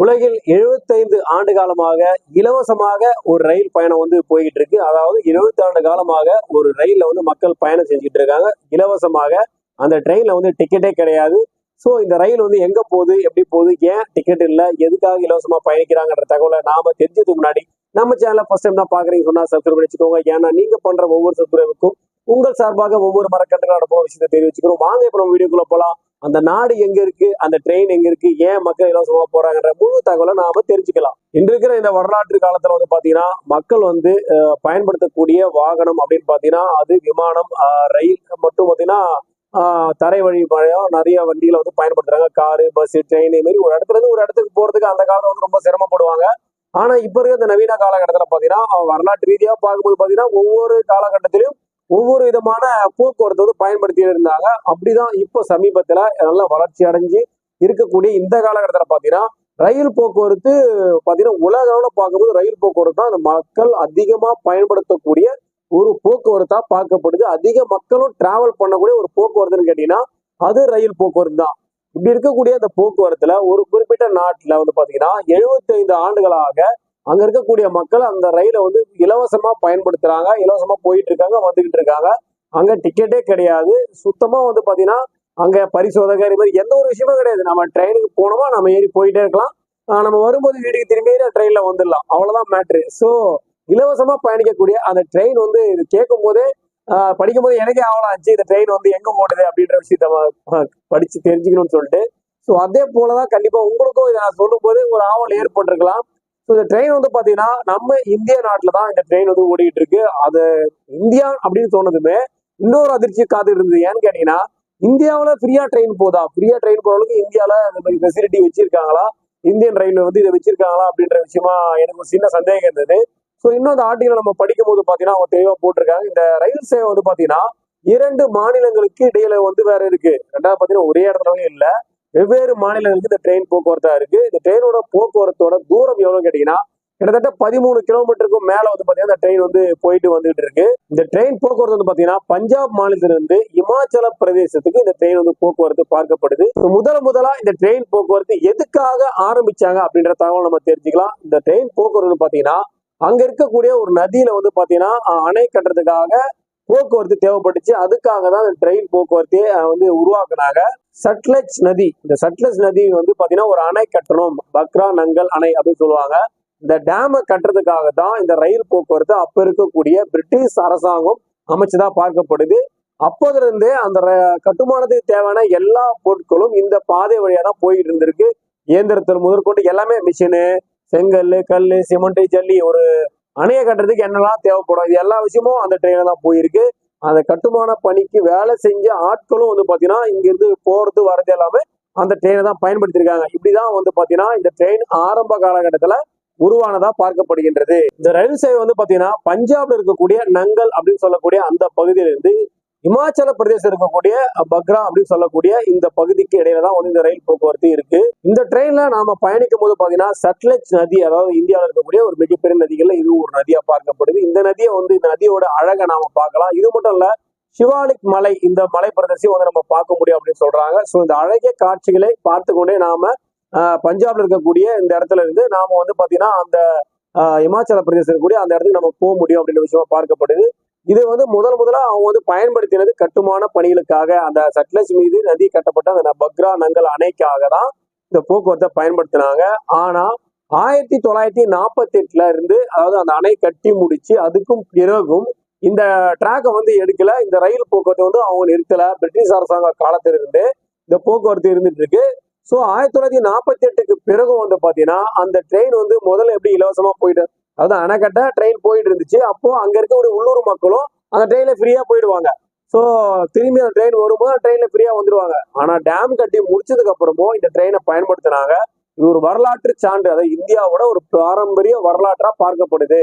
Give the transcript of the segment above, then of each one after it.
உலகில் 75 ஆண்டு காலமாக இலவசமாக ஒரு ரயில் பயணம் வந்து போய்கிட்டு இருக்கு அதாவது 70 ஆண்டு காலமாக ஒரு ரயில்ல வந்து மக்கள் பயணம் செஞ்சுட்டு இருக்காங்க இலவசமாக அந்த ட்ரெயின்ல வந்து டிக்கெட்டே கிடையாது. ஸோ இந்த ரயில் வந்து எங்க போகுது எப்படி போகுது ஏன் டிக்கெட் இல்லை எதுக்காக இலவசமா பயணிக்கிறாங்கன்ற தகவலை நாம தெரிஞ்சதுக்கு முன்னாடி நம்ம சேனலை ஃபர்ஸ்ட் டைம் தான் பாக்குறீங்க சொன்னா சப்ஸ்கிரைப் பண்ணிச்சுக்கோங்க ஏன்னா நீங்க பண்ற ஒவ்வொரு சப்ஸ்கிரைபுக்கும் உங்கள் சார்பாக ஒவ்வொரு மரக்கன்றுகளோட போக விஷயத்தை தெரிவிச்சுக்கிறோம் வாங்க இப்போ நம்ம வீடியோக்குள்ள போலாம். அந்த நாடு எங்க இருக்கு? அந்த ட்ரெயின் எங்க இருக்கு? ஏன் மக்கள் இலவசமாக போறாங்கன்ற முழு தகவலை நாம தெரிஞ்சுக்கலாம். இன்று இருக்கிற இந்த வரலாற்று காலத்துல வந்து பாத்தீங்கன்னா மக்கள் வந்து பயன்படுத்தக்கூடிய வாகனம் அப்படின்னு பாத்தீங்கன்னா அது விமானம் ரயில் மட்டும் பாத்தீங்கன்னா ஆஹ், தரை வழி மழையோ நிறைய வண்டிகளை வந்து பயன்படுத்துறாங்க. காரு பஸ் ட்ரெயின் இது மாதிரி ஒரு இடத்துல இருந்து ஒரு இடத்துக்கு போறதுக்கு அந்த காலத்துல வந்து ரொம்ப சிரமப்படுவாங்க. ஆனா இப்ப இருக்க இந்த நவீன காலகட்டத்துல பாத்தீங்கன்னா வரலாற்று ரீதியா பார்க்கும்போது பாத்தீங்கன்னா ஒவ்வொரு காலகட்டத்திலும் ஒவ்வொரு விதமான போக்குவரத்து வந்து பயன்படுத்தி இருந்தாங்க அப்படிதான் இப்போ சமீபத்தில் நல்லா வளர்ச்சி அடைஞ்சு இருக்கக்கூடிய இந்த காலகட்டத்தில் பார்த்தீங்கன்னா ரயில் போக்குவரத்து பார்த்தீங்கன்னா உலக அளவில் பார்க்கும்போது ரயில் போக்குவரத்து தான் மக்கள் அதிகமாக பயன்படுத்தக்கூடிய ஒரு போக்குவரத்தாக பார்க்கப்படுது. அதிக மக்களும் டிராவல் பண்ணக்கூடிய ஒரு போக்குவரத்துன்னு கேட்டிங்கன்னா அது ரயில் போக்குவரத்து தான். இப்படி இருக்கக்கூடிய அந்த போக்குவரத்துல ஒரு குறிப்பிட்ட நாட்டில் வந்து பார்த்தீங்கன்னா எழுபத்தைந்து ஆண்டுகளாக அங்க இருக்கக்கூடிய மக்கள் அந்த ரயிலை வந்து இலவசமா பயன்படுத்துறாங்க. இலவசமா போயிட்டு இருக்காங்க வந்துகிட்டு இருக்காங்க அங்க டிக்கெட்டே கிடையாது. சுத்தமா வந்து பாத்தீங்கன்னா அங்க பரிசோதகர் இது மாதிரி எந்த ஒரு விஷயமும் கிடையாது. நம்ம ட்ரெயினுக்கு போனோமா நம்ம ஏறி போயிட்டே இருக்கலாம். நம்ம வரும்போது வீட்டுக்கு திரும்பி ட்ரெயின்ல வந்துடலாம். அவ்வளவுதான் மேட்ரு ஸோ இலவசமா பயணிக்கக்கூடிய அந்த ட்ரெயின் வந்து இது கேட்கும் போதே ஆஹ் படிக்கும் போது எனக்கே ஆவலாம். ஆச்சு இந்த ட்ரெயின் வந்து எங்க ஓடுது அப்படின்ற விஷயத்த படிச்சு தெரிஞ்சுக்கணும்னு சொல்லிட்டு. ஸோ அதே போலதான் கண்டிப்பா உங்களுக்கும் இதை நான் சொல்லும் போது ஒரு ஆவல் ஏற்பட்டிருக்கலாம். ஸோ இந்த ட்ரெயின் வந்து பார்த்தீங்கன்னா நம்ம இந்திய நாட்டில் தான் இந்த ட்ரெயின் வந்து ஓடிக்கிட்டு இருக்கு. அது இந்தியா அப்படின்னு தோணுதுமே இன்னொரு அதிர்ச்சி காத்து இருந்தது ஏன்னு கேட்டீங்கன்னா இந்தியாவில் ஃப்ரீயா ட்ரெயின் போதா? ஃப்ரீயா ட்ரெயின் போறவங்களுக்கு இந்தியாவில் இந்த மாதிரி ஃபெசிலிட்டி வச்சிருக்காங்களா? இந்தியன் ரயில்வே வந்து இதை வச்சிருக்காங்களா? அப்படின்ற விஷயமா எனக்கு ஒரு சின்ன சந்தேகம் இருந்தது. ஸோ இன்னும் அந்த ஆர்டிகல் நம்ம படிக்கும் போது பார்த்தீங்கன்னா அவங்க தெளிவாக போட்டிருக்காங்க. இந்த ரயில் சேவை வந்து பார்த்தீங்கன்னா இரண்டு மாநிலங்களுக்கு இடையில வந்து வேற இருக்கு. ரெண்டாவது பார்த்தீங்கன்னா ஒரே இடத்துல இல்லை. வெவ்வேறு மாநிலங்களுக்கு இந்த ட்ரெயின் போக்குவரத்தா இருக்கு. இந்த ட்ரெயினோட போக்குவரத்தோட தூரம் எவ்வளவு கேட்டீங்கன்னா கிட்டத்தட்ட பதிமூணு கிலோமீட்டருக்கும் மேல வந்து பாத்தீங்கன்னா இந்த ட்ரெயின் வந்து போயிட்டு வந்துட்டு இருக்கு. இந்த ட்ரெயின் போக்குவரத்து வந்து பாத்தீங்கன்னா பஞ்சாப் மாநிலத்திலிருந்து இமாச்சல பிரதேசத்துக்கு இந்த ட்ரெயின் வந்து போக்குவரத்து பார்க்கப்படுது. முதல் முதலா இந்த ட்ரெயின் போக்குவரத்து எதுக்காக ஆரம்பிச்சாங்க அப்படின்ற தகவல் நம்ம தெரிஞ்சுக்கலாம். இந்த ட்ரெயின் போக்குவரத்து பாத்தீங்கன்னா அங்க இருக்கக்கூடிய ஒரு நதியில வந்து பாத்தீங்கன்னா அணை கட்டுறதுக்காக போக்குவரத்து தேவைப்பட்டுச்சு. அதுக்காக தான் இந்த ட்ரெயின் போக்குவரத்தையே வந்து உருவாக்குனாங்க. சட்லஜ் நதி இந்த சட்லஜ் நதி வந்து பாத்தீங்கன்னா ஒரு அணை கட்டணும். பக்ரா நங்கல் அணை அப்படின்னு சொல்லுவாங்க. இந்த டேமை கட்டுறதுக்காக தான் இந்த ரயில் போக்குவரத்து அப்ப இருக்கக்கூடிய பிரிட்டிஷ் அரசாங்கம் அமைச்சதா பார்க்கப்படுது. அப்போதுலேருந்தே அந்த ர- கட்டுமானத்துக்கு தேவையான எல்லா பொருட்களும் இந்த பாதை வழியா தான் போயிட்டு இருந்திருக்கு. இயந்திரத்தில் முதற்கொண்டு எல்லாமே மிஷினு செங்கல் கல் சிமெண்ட் ஜல்லி ஒரு அணையை கட்டுறதுக்கு என்னெல்லாம் தேவைப்படும்? இது எல்லா விஷயமும் அந்த ட்ரெயினில் தான் போயிருக்கு. அந்த கட்டுமான பணிக்கு வேலை செஞ்ச ஆட்களும் வந்து பாத்தீங்கன்னா இங்கிருந்து போறது வர்றது எல்லாமே அந்த ட்ரெயினை தான் பயன்படுத்தியிருக்காங்க இப்படிதான் வந்து பாத்தீங்கன்னா இந்த ட்ரெயின் ஆரம்ப காலகட்டத்தில் உருவானதா பார்க்கப்படுகின்றது. இந்த ரயில் சேவை வந்து பாத்தீங்கன்னா பஞ்சாப்ல இருக்கக்கூடிய நங்கல் அப்படின்னு சொல்லக்கூடிய அந்த பகுதியிலிருந்து இமாச்சல பிரதேசம் இருக்கக்கூடிய பக்ரா அப்படின்னு சொல்லக்கூடிய இந்த பகுதிக்கு இடையில தான் வந்து இந்த ரயில் போக்குவரத்து இருக்கு. இந்த ட்ரெயின்ல நாம பயணிக்கும் போது பாத்தீங்கன்னா சட்லஜ் நதி அதாவது இந்தியாவில் இருக்கக்கூடிய ஒரு மிகப்பெரிய நதிகள்ல இது ஒரு நதியா பார்க்கப்படுது. இந்த நதியை வந்து இந்த நதியோட அழகை நாம பார்க்கலாம். இது மட்டும் இல்ல சிவாலிக் மலை இந்த மலை பிரதேசம் வந்து நம்ம பார்க்க முடியும் அப்படின்னு சொல்றாங்க. ஸோ இந்த அழகிய காட்சிகளை பார்த்து கொண்டே நாம பஞ்சாப்ல இருக்கக்கூடிய இந்த இடத்துல இருந்து நாம வந்து பாத்தீங்கன்னா அந்த இமாச்சல பிரதேசம் இருக்கக்கூடிய அந்த இடத்துக்கு நம்ம போக முடியும் அப்படின்ற விஷயமா பார்க்கப்படுது. இது வந்து முதல் முதலா அவங்க வந்து பயன்படுத்தினது கட்டுமான பணிகளுக்காக அந்த சட்லஜ் மீது நதி கட்டப்பட்ட அந்த பக்ரா நங்கல் அணைக்காக தான் இந்த போக்குவரத்தை பயன்படுத்தினாங்க. ஆனா ஆயிரத்தி தொள்ளாயிரத்தி நாற்பத்தி எட்டுல இருந்து அதாவது அந்த அணை கட்டி முடிச்சு அதுக்கும் பிறகும் இந்த ட்ராக்கை வந்து எடுக்கல. இந்த ரயில் போக்குவரத்தை வந்து அவங்க நிறுத்தல. பிரிட்டிஷ் அரசாங்க காலத்திலிருந்து இந்த போக்குவரத்து இருந்துட்டு இருக்கு. ஸோ ஆயிரத்தி தொள்ளாயிரத்தி நாற்பத்தி எட்டுக்கு பிறகும் வந்து பார்த்தீங்கன்னா அந்த ட்ரெயின் வந்து முதல்ல எப்படி இலவசமாக போயிட்டு அதாவது அணைக்கட்டை ட்ரெயின் போயிட்டு இருந்துச்சு அப்போ அங்க இருக்கக்கூடிய உள்ளூர் மக்களும் அந்த ட்ரெயின்ல ஃப்ரீயா போயிடுவாங்க. ஸோ திரும்பி அந்த ட்ரெயின் வரும்போது ட்ரெயினில் ட்ரெயின்ல ஃப்ரீயா வந்துருவாங்க. ஆனா டேம் கட்டி முடிச்சதுக்கு அப்புறமும் இந்த ட்ரெயினை பயன்படுத்தினாங்க. இது ஒரு வரலாற்று சான்று. அதாவது இந்தியாவோட ஒரு பாரம்பரிய வரலாற்றா பார்க்கப்படுது.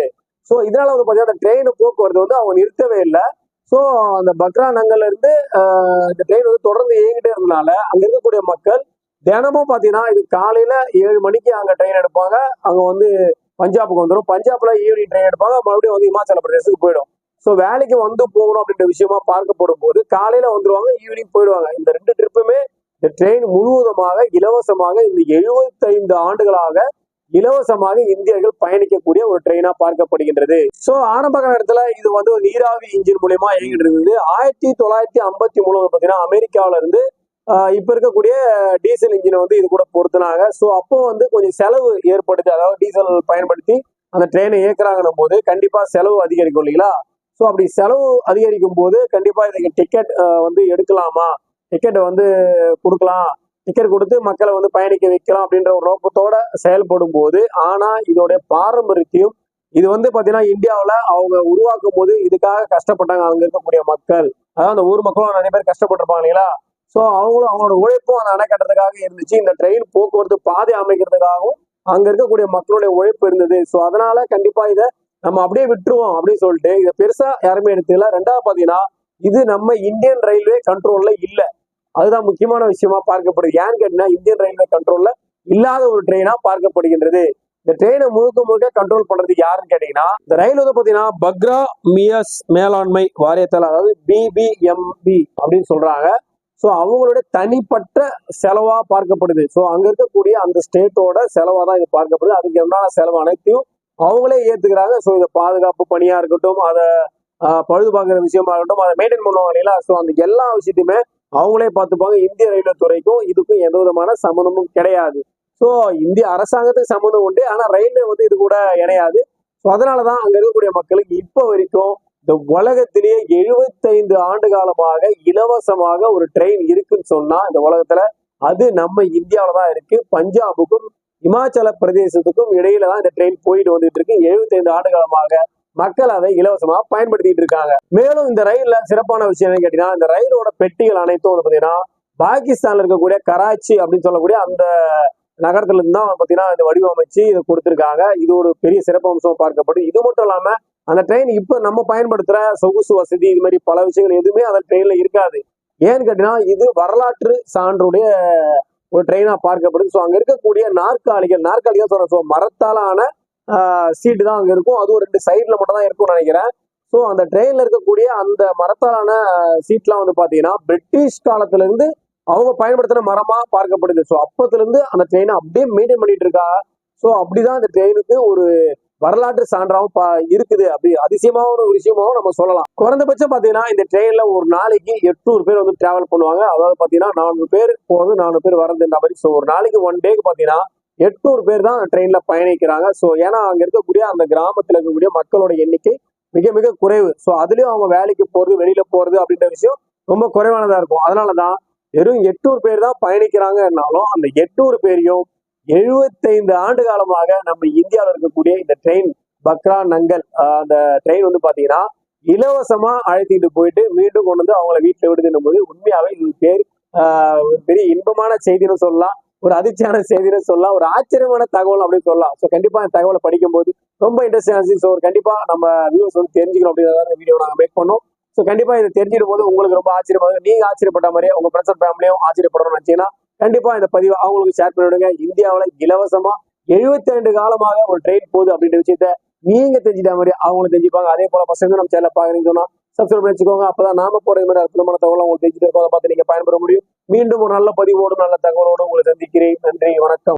ஸோ இதனால வந்து பார்த்தீங்கன்னா அந்த ட்ரெயின் போக்குவரத்து வந்து அவங்க நிறுத்தவே இல்லை. ஸோ அந்த பக்ரா நங்கல்ல இருந்து இந்த ட்ரெயின் வந்து தொடர்ந்து இயங்கிட்டே இருந்தனால அங்க இருக்கக்கூடிய மக்கள் தினமும் பார்த்தீங்கன்னா இது காலையில ஏழு மணிக்கு அங்கே ட்ரெயின் எடுப்பாங்க. அங்கே வந்து பஞ்சாபுக்கு வந்துடும் பஞ்சாப்ல ஈவினிங் ட்ரெயின் எடுப்பாங்க. மறுபடியும் வந்து இமாச்சல பிரதேசத்துக்கு போயிடும். ஸோ வேலைக்கு வந்து போகணும் அப்படின்ற விஷயமா பார்க்கப்படும் போது காலையில வந்துருவாங்க ஈவினிங் போயிடுவாங்க. இந்த ரெண்டு ட்ரிப்புமே இந்த ட்ரெயின் முழுவதுமாக இலவசமாக இந்த 75 ஆண்டுகளாக இலவசமாக இந்தியர்கள் பயணிக்கக்கூடிய ஒரு ட்ரெயினா பார்க்கப்படுகின்றது. சோ ஆரம்ப காலத்துல இது வந்து ஒரு நீராவி இன்ஜின் மூலியமா இயங்கிட்டு இருந்தது. ஆயிரத்தி தொள்ளாயிரத்தி ஐம்பத்தி மூணு பாத்தீங்கன்னா அமெரிக்காவில இருந்து இப்போ இருக்கக்கூடிய டீசல் இன்ஜினை வந்து இது கூட பொருத்தினாங்க. ஸோ அப்போ வந்து கொஞ்சம் செலவு ஏற்படுத்தி அதாவது டீசல் பயன்படுத்தி அந்த ட்ரெயினை இயக்குறாங்கன்னும் போது கண்டிப்பாக செலவு அதிகரிக்கும் இல்லைங்களா? ஸோ அப்படி செலவு அதிகரிக்கும் போது கண்டிப்பாக இதுக்கு டிக்கெட் வந்து எடுக்கலாமா? டிக்கெட்டை வந்து கொடுக்கலாம். டிக்கெட் கொடுத்து மக்களை வந்து பயணிக்க வைக்கலாம் அப்படின்ற ஒரு நோக்கத்தோட செயல்படும் போது ஆனால் இதோடைய பாரம்பரியத்தையும் இது வந்து பார்த்தீங்கன்னா இந்தியாவில் அவங்க உருவாக்கும் போது இதுக்காக கஷ்டப்பட்டாங்க. அங்கே இருக்கக்கூடிய மக்கள். அதாவது அந்த ஊர் மக்களும் நிறைய பேர் கஷ்டப்பட்டிருப்பாங்க இல்லைங்களா? ஸோ அவங்களும் அவங்களோட உழைப்பும் அந்த அணை கட்டுறதுக்காக இருந்துச்சு. இந்த ட்ரெயின் போக்குவரத்து பாதை அமைக்கிறதுக்காகவும் அங்க இருக்கக்கூடிய மக்களுடைய உழைப்பு இருந்தது. ஸோ அதனால கண்டிப்பா இதை நம்ம அப்படியே விட்டுருவோம் அப்படின்னு சொல்லிட்டு இதை பெருசா யாருமே எடுத்துக்கல. ரெண்டாவது பாத்தீங்கன்னா இது நம்ம இந்தியன் ரயில்வே கண்ட்ரோல்ல இல்லை. அதுதான் முக்கியமான விஷயமா பார்க்கப்படுது. ஏன்னு கேட்டீங்கன்னா இந்தியன் ரயில்வே கண்ட்ரோல்ல இல்லாத ஒரு ட்ரெயினா பார்க்கப்படுகின்றது. இந்த ட்ரெயினை முழுக்க முழுக்க கண்ட்ரோல் பண்றது யாருன்னு கேட்டீங்கன்னா இந்த ரயில் வந்து பாத்தீங்கன்னா பக்ரா மியஸ் மேலாண்மை வாரியத்தால் அதாவது பிபிஎம்பி அப்படின்னு சொல்றாங்க. ஸோ அவங்களுடைய தனிப்பட்ட செலவாக பார்க்கப்படுது. ஸோ அங்கே இருக்கக்கூடிய அந்த ஸ்டேட்டோட செலவாக தான் இது பார்க்கப்படுது. அதுக்கு என்னான செலவு அனைத்தையும் அவங்களே ஏற்றுக்கிறாங்க ஸோ இந்த பாதுகாப்பு பணியாக இருக்கட்டும் அதை பழுது பார்க்குற விஷயமா இருக்கட்டும் அதை மெயின்டைன் பண்ணுவாங்க இல்லையா ஸோ அந்த எல்லா விஷயத்தையுமே அவங்களே பார்த்துப்பாங்க. இந்திய ரயில்வே துறைக்கும் இதுக்கும் எந்த விதமான சம்மந்தமும் கிடையாது. ஸோ இந்திய அரசாங்கத்துக்கு சம்மந்தம் உண்டு. ஆனால் ரயில்வே வந்து இது கூட இணையாது. ஸோ அதனாலதான் அங்கே இருக்கக்கூடிய மக்களுக்கு இப்போ வரைக்கும் இந்த உலகத்திலேயே எழுபத்தைந்து ஆண்டு காலமாக இலவசமாக ஒரு ட்ரெயின் இருக்குன்னு சொன்னா இந்த உலகத்துல அது நம்ம இந்தியாவில தான் இருக்கு. பஞ்சாபுக்கும் இமாச்சல பிரதேசத்துக்கும் இடையில தான் இந்த ட்ரெயின் போயிட்டு வந்துட்டு இருக்கு. 75 ஆண்டு காலமாக மக்கள் அதை இலவசமாக பயன்படுத்திட்டு இருக்காங்க. மேலும் இந்த ரயில்ல சிறப்பான விஷயம் என்னன்னு கேட்டீங்கன்னா இந்த ரயிலோட பெட்டிகள் அனைத்தும் வந்து பாத்தீங்கன்னா பாகிஸ்தான்ல இருக்கக்கூடிய கராச்சி அப்படின்னு சொல்லக்கூடிய அந்த நகரத்துல இருந்து தான் பாத்தீங்கன்னா இந்த வடிவமைச்சு இதை கொடுத்துருக்காங்க. இது ஒரு பெரிய சிறப்பு அம்சம் பார்க்கப்படும் இது மட்டும் இல்லாம அந்த ட்ரெயின் இப்போ நம்ம பயன்படுத்துகிற சொகுசு வசதி இது மாதிரி பல விஷயங்கள் எதுவுமே அந்த ட்ரெயினில் இருக்காது. ஏன்னு கேட்டினா இது வரலாற்று சான்றுடைய ஒரு ட்ரெயினாக பார்க்கப்படுது. ஸோ அங்கே இருக்கக்கூடிய நாற்காலிகள் நாற்காலிகள் சொல்கிறேன் ஸோ மரத்தாலான சீட்டு தான் அங்கே இருக்கும். அதுவும் ரெண்டு சைடில் மட்டும் தான் இருக்கும்னு நினைக்கிறேன். ஸோ அந்த ட்ரெயினில் இருக்கக்கூடிய அந்த மரத்தாலான சீட்லாம் வந்து பார்த்தீங்கன்னா பிரிட்டிஷ் காலத்துலேருந்து அவங்க பயன்படுத்துகிற மரமாக பார்க்கப்படுது. ஸோ அப்பத்துலேருந்து அந்த ட்ரெயினை அப்படியே மெயின்டைன் பண்ணிட்டு இருக்கா. ஸோ அப்படிதான் அந்த ட்ரெயினுக்கு ஒரு வரலாற்று சான்றாவும் இருக்குது. அப்படி அதிசயமான ஒரு விஷயமாவும் நம்ம சொல்லலாம். குறைந்தபட்சம் பார்த்தீங்கன்னா இந்த ட்ரெயினில் ஒரு நாளைக்கு எட்நூறு பேர் வந்து டிராவல் பண்ணுவாங்க. அதாவது பார்த்தீங்கன்னா நானூறு பேர் போகிறது நானூறு பேர் வரதுன்ற மாதிரி. ஸோ ஒரு நாளைக்கு ஒன் டேக்கு பார்த்தீங்கன்னா எட்நூறு பேர் தான் ட்ரெயினில் பயணிக்கிறாங்க. ஸோ ஏன்னா அங்கே இருக்கக்கூடிய அந்த கிராமத்தில் இருக்கக்கூடிய மக்களோட எண்ணிக்கை மிக மிக குறைவு. ஸோ அதுலேயும் அவங்க வேலைக்கு போகிறது வெளியில் போகிறது அப்படின்ற விஷயம் ரொம்ப குறைவானதாக இருக்கும். அதனால தான் வெறும் எட்நூறு பேர் தான் பயணிக்கிறாங்கன்னாலும் அந்த எட்நூறு பேரையும் எழுபத்தைந்து ஆண்டு காலமாக நம்ம இந்தியாவில் இருக்கக்கூடிய இந்த ட்ரெயின் பக்ரா நங்கல் அந்த ட்ரெயின் வந்து பாத்தீங்கன்னா இலவசமா அழைத்திட்டு போயிட்டு மீண்டும் கொண்டு வந்து அவங்கள வீட்டுல விடுதுன்னும் போது உண்மையாவே இது பேர் ஒரு பெரிய இன்பமான செய்தின்னு சொல்லலாம். ஒரு அதிர்ச்சியான செய்தின்னு சொல்லலாம். ஒரு ஆச்சரியமான தகவல் அப்படின்னு சொல்லலாம். ஸோ கண்டிப்பா இந்த தகவலை படிக்கும்போது ரொம்ப இன்ட்ரெஸ்டிங் ஆச்சு ஸோ கண்டிப்பா நம்ம வியூஸ் வந்து தெரிஞ்சுக்கணும் அப்படின்றத வீடியோ நாங்கள் மேக் பண்ணோம். ஸோ கண்டிப்பா இதை தெரிஞ்சிடும் போது உங்களுக்கு ரொம்ப ஆச்சரியமாக நீங்க ஆச்சரியப்பட்ட மாதிரியே உங்க ஃப்ரெண்ட்ஸ் ஃபேமிலியும் ஆச்சரியப்படணும்னு நினைச்சீங்கன்னா கண்டிப்பா இந்த பதிவை அவங்களுக்கு ஷேர் பண்ணிவிடுங்க இந்தியாவுல இலவசமா 72 காலமாக ஒரு ட்ரெயின் போகுது அப்படின்ற விஷயத்த நீங்க தெரிஞ்சிட்ட மாதிரி அவங்களும் தெரிஞ்சுப்பாங்க. அதே போல பசங்க நம்ம சேனல் பாக்குறீங்கன்னு சொன்னா சப்ஸ்கிரைப் பண்ணி வச்சுக்கோங்க. அப்பதான் நாம போற மாதிரி அற்புதமான தகவல் உங்களுக்கு தெரிஞ்சுட்டு இருக்கோம் அதை பார்த்து நீங்க பயன்பெற முடியும். மீண்டும் ஒரு நல்ல பதிவோடும் நல்ல தகவலோடு உங்களை சந்திக்கிறேன். நன்றி வணக்கம்.